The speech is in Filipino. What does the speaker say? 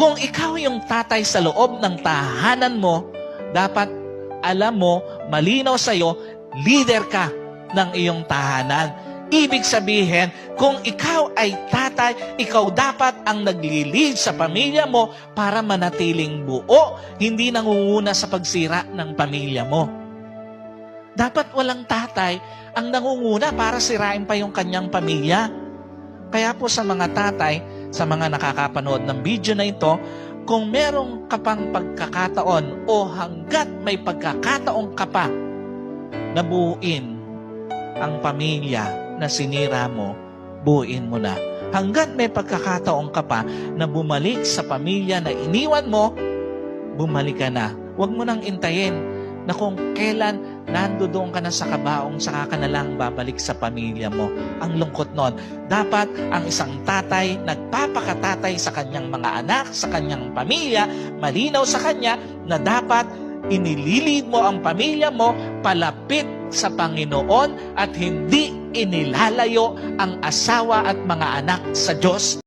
Kung ikaw yung tatay sa loob ng tahanan mo, dapat alam mo, malinaw sa'yo, leader ka ng iyong tahanan. Ibig sabihin, kung ikaw ay tatay, ikaw dapat ang nagli-lead sa pamilya mo para manatiling buo, hindi nangunguna sa pagsira ng pamilya mo. Dapat walang tatay ang nangunguna para sirain pa yung kanyang pamilya. Kaya po sa mga tatay, sa mga nakakapanood ng video na ito, kung merong kapang pagkakataon o hanggat may pagkakataong ka pa na buuin ang pamilya na sinira mo, buuin mo na. Hanggat may pagkakataon ka pa na bumalik sa pamilya na iniwan mo, bumalik ka na. Huwag mo nang intayin na kung kailan nandoon ka na sa kabaong, saka ka na lang babalik sa pamilya mo. Ang lungkot nun. Dapat ang isang tatay nagpapakatatay sa kanyang mga anak, sa kanyang pamilya, malinaw sa kanya na dapat inililid mo ang pamilya mo palapit sa Panginoon at hindi inilalayo ang asawa at mga anak sa Diyos